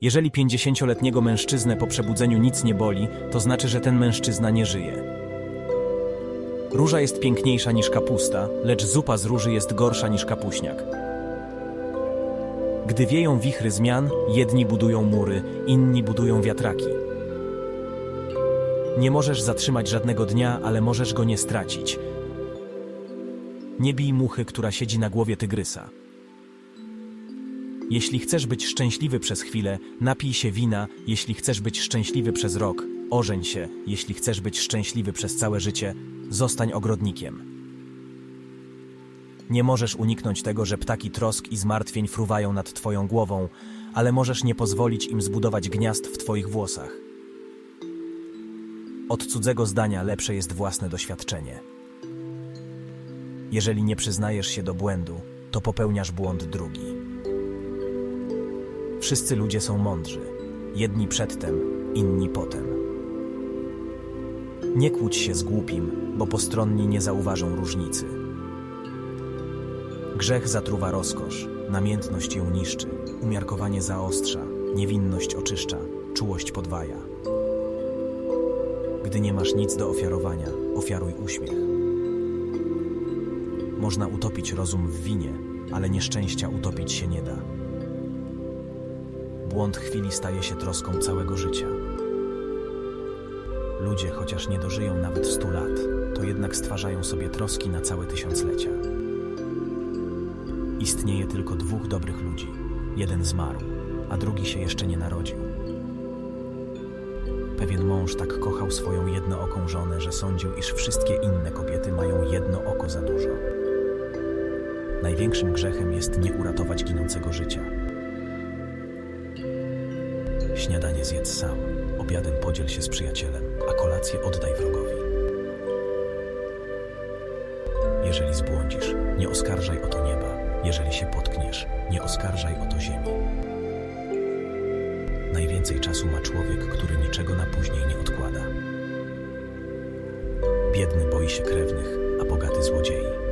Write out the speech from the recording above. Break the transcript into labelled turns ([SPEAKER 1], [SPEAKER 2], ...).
[SPEAKER 1] Jeżeli 50-letniego mężczyznę po przebudzeniu nic nie boli, to znaczy, że ten mężczyzna nie żyje. Róża jest piękniejsza niż kapusta, lecz zupa z róży jest gorsza niż kapuśniak. Gdy wieją wichry zmian, jedni budują mury, inni budują wiatraki. Nie możesz zatrzymać żadnego dnia, ale możesz go nie stracić. Nie bij muchy, która siedzi na głowie tygrysa. Jeśli chcesz być szczęśliwy przez chwilę, napij się wina, jeśli chcesz być szczęśliwy przez rok, ożeń się, jeśli chcesz być szczęśliwy przez całe życie, zostań ogrodnikiem. Nie możesz uniknąć tego, że ptaki trosk i zmartwień fruwają nad twoją głową, ale możesz nie pozwolić im zbudować gniazd w twoich włosach. Od cudzego zdania lepsze jest własne doświadczenie. Jeżeli nie przyznajesz się do błędu, to popełniasz błąd drugi. Wszyscy ludzie są mądrzy. Jedni przedtem, inni potem. Nie kłóć się z głupim, bo postronni nie zauważą różnicy. Grzech zatruwa rozkosz, namiętność ją niszczy, umiarkowanie zaostrza, niewinność oczyszcza, czułość podwaja. Gdy nie masz nic do ofiarowania, ofiaruj uśmiech. Można utopić rozum w winie, ale nieszczęścia utopić się nie da. Błąd chwili staje się troską całego życia. Ludzie, chociaż nie dożyją nawet stu lat, to jednak stwarzają sobie troski na całe tysiąclecia. Istnieje tylko dwóch dobrych ludzi. Jeden zmarł, a drugi się jeszcze nie narodził. Pewien mąż tak kochał swoją jednooką żonę, że sądził, iż wszystkie inne kobiety mają jedno oko za dużo. Największym grzechem jest nie uratować ginącego życia. Śniadanie zjedz sam, obiadem podziel się z przyjacielem, a kolację oddaj wrogowi. Jeżeli zbłądzisz, nie oskarżaj o to nieba. Jeżeli się potkniesz, nie oskarżaj o to ziemi. Najwięcej czasu ma człowiek, który niczego na później nie odkłada. Biedny boi się krewnych, a bogaty złodziei.